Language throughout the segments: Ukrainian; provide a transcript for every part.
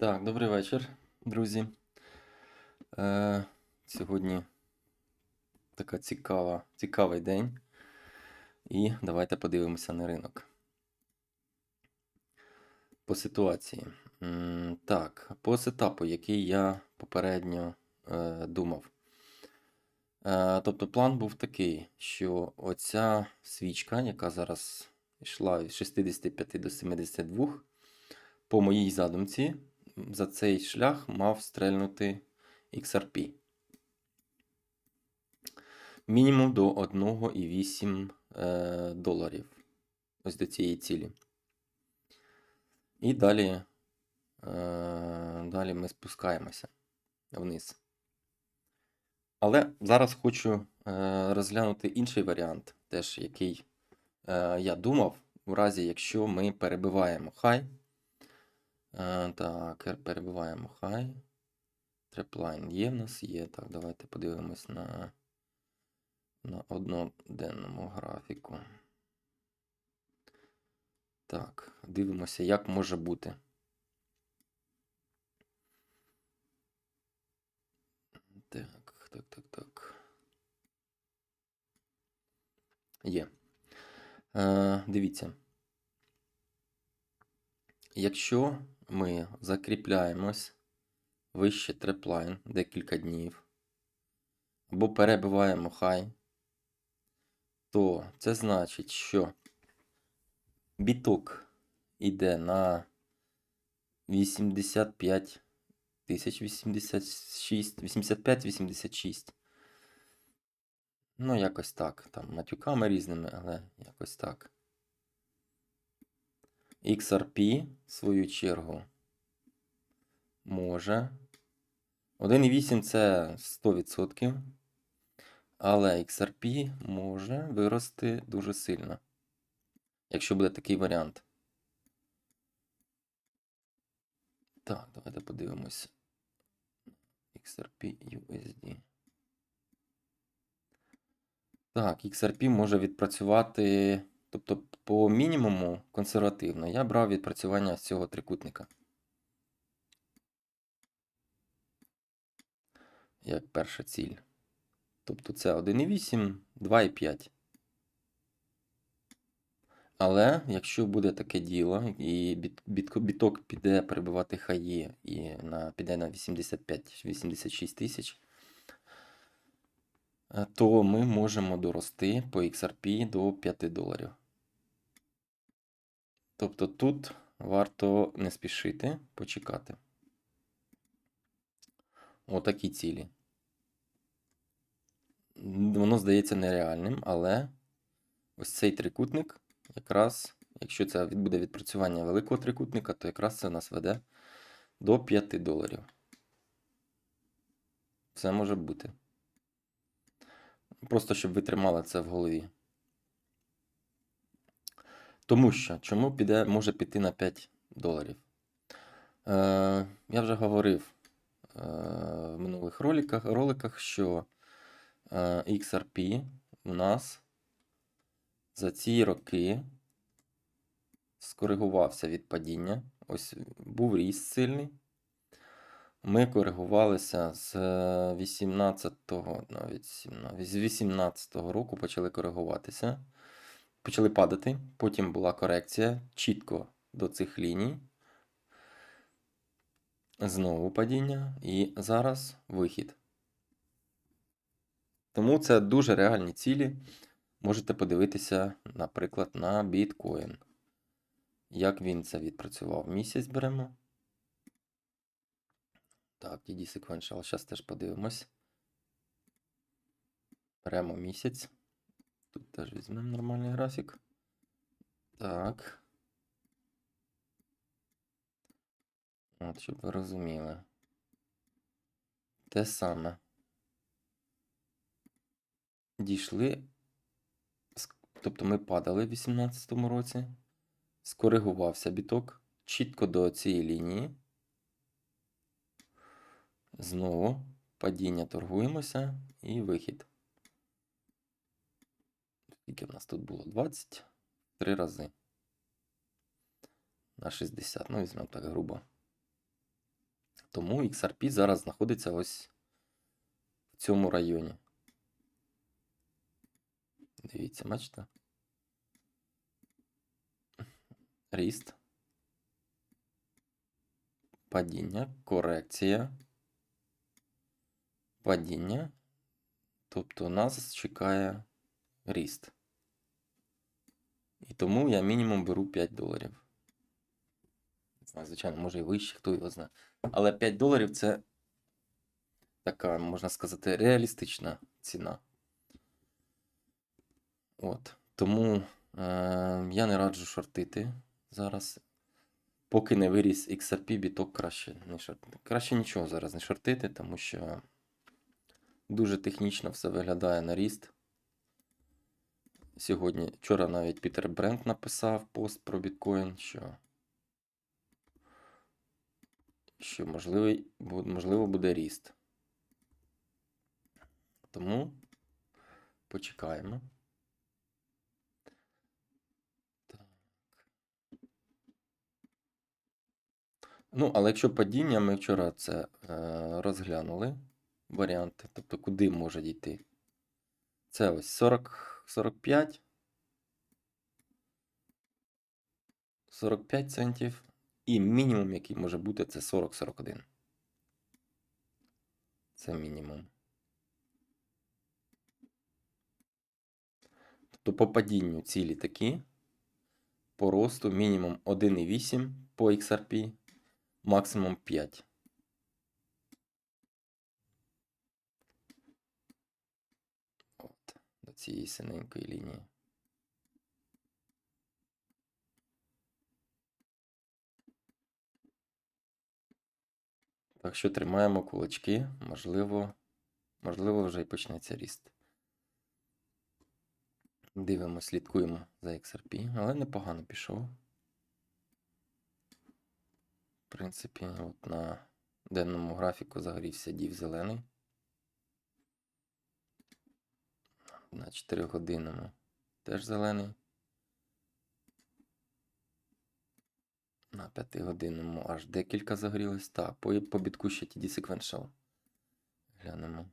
Так, добрий вечір, друзі. Е, сьогодні така цікава, цікавий день. І давайте подивимося на ринок. По ситуації. Так, по сетапу, який я попередньо е, думав. Е, тобто план був такий, що оця свічка, яка зараз йшла від 65 до 72, по моїй задумці, за цей шлях мав стрельнути XRP. Мінімум до 1,8 е, доларів. Ось до цієї цілі. І далі, е, далі ми спускаємося вниз. Але зараз хочу е, розглянути інший варіант, теж який я думав, у разі, якщо ми перебиваємо хай. Е, так, перебиваємо хай. Треплайн є в нас є. Так, давайте подивимось на, на одноденному графіку. Так, дивимося, як може бути. Так, так, так, так. Є. Е, дивіться. Якщо ми закріпляємось вище треплайн декілька днів, або перебиваємо хай, то це значить, що біток іде на 85 тисяч 86, 85-86. Ну, якось так. Там матюками різними, але якось так. XRP, в свою чергу, може. 1,8 це 100%. Але XRP може вирости дуже сильно. Якщо буде такий варіант. Так, давайте подивимось. XRP USD. Так, XRP може відпрацювати. Тобто, по мінімуму консервативно я брав відпрацювання з цього трикутника. Як перша ціль. Тобто це 1,8, 2,5. Але якщо буде таке діло, і біт, біт, біток піде перебивати хаї і на, піде на 85-86 тисяч, то ми можемо дорости по XRP до 5 доларів. Тобто тут варто не спішити, почекати. Отакі цілі. Воно здається нереальним, але ось цей трикутник, якраз, якщо це буде відпрацювання великого трикутника, то якраз це нас веде до 5 доларів. Все може бути. Просто щоб ви тримали це в голові. Тому що чому піде, може піти на 5 доларів? Е, Я вже говорив е, в минулих роликах, роликах, що е, XRP у нас за ці роки скоригувався від падіння. Ось був ріст сильний. Ми коригувалися з 18-го, навіть 17, з 18-го року почали коригуватися почали падати. Потім була корекція чітко до цих ліній. Знову падіння. І зараз вихід. Тому це дуже реальні цілі. Можете подивитися, наприклад, на біткоін. Як він це відпрацював? Місяць беремо. Так, TD Sequential. Зараз теж подивимось. Беремо місяць. Тут теж візьмемо нормальний графік. Так. От, щоб ви розуміли. Те саме. Дійшли. Тобто ми падали в 2018 році. Скоригувався біток чітко до цієї лінії. Знову падіння торгуємося і вихід. Скільки в нас тут було? 23 рази. На 60. Ну, візьмемо так грубо. Тому XRP зараз знаходиться ось в цьому районі. Дивіться, бачите? Ріст. Падіння, корекція. Падіння. Тобто нас чекає ріст. І тому я мінімум беру 5 доларів. Звичайно, може і вище, хто його знає. Але 5 доларів це така, можна сказати, реалістична ціна. От. Тому е, я не раджу шортити зараз. Поки не виріс XRP, біток краще не шортити. Краще нічого зараз не шортити, тому що дуже технічно все виглядає на ріст. Сьогодні, вчора навіть Пітер Брент написав пост про біткоін, що, що можливий, можливо буде ріст. Тому почекаємо. Так. Ну, але якщо падіння, ми вчора це е, розглянули варіанти, тобто куди може дійти. Це ось 40, 45. 45 центів. І мінімум, який може бути, це 40-41. Це мінімум. Тобто по падінню цілі такі. По росту мінімум 1,8 по XRP, максимум 5. От, до цієї синенької лінії. Так що тримаємо кулачки, можливо, можливо, вже і почнеться ріст. Дивимося, слідкуємо за XRP, але непогано пішов. В принципі, от на денному графіку загорівся дів зелений. На 4 годинному теж зелений. На 5 годинному аж декілька загорілось. Так, по, по бітку ще TD Sequential. Глянемо.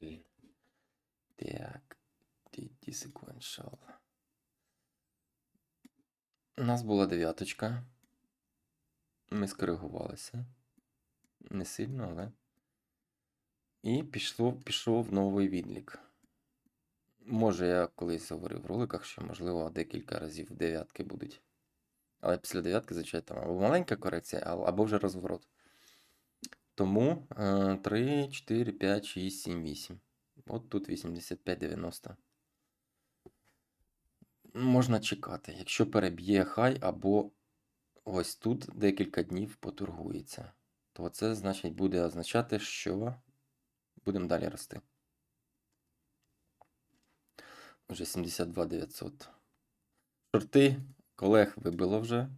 Блін. Так, TD Sequential. У нас була дев'яточка. Ми скоригувалися. Не сильно, але. І пішло, пішов новий відлік. Може, я колись говорив в роликах, що, можливо, декілька разів дев'ятки будуть. Але після дев'ятки, звичайно, там або маленька корекція, або вже розворот. Тому е, 3, 4, 5, 6, 7, 8. От тут 85-90. Можна чекати. Якщо переб'є хай, або ось тут декілька днів поторгується, то це значить буде означати, що будемо далі рости. Вже 72 900. Шорти колег вибило вже.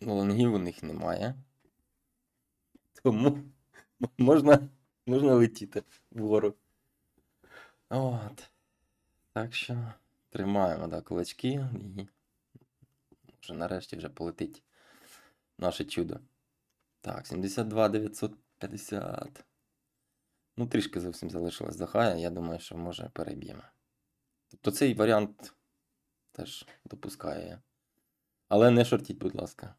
Лонгів у них немає. Тому можна, можна летіти вгору. От. Так що тримаємо да, кулачки і може нарешті вже полетить наше чудо. Так, 72 950. Ну, трішки зовсім залишилось до хая. Я думаю, що може переб'ємо. Тобто цей варіант теж допускаю я. Але не шортіть, будь ласка.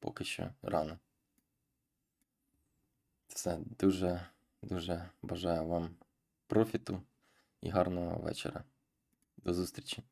Поки що рано. Все, дуже, дуже бажаю вам профіту і гарного вечора. До зустрічі!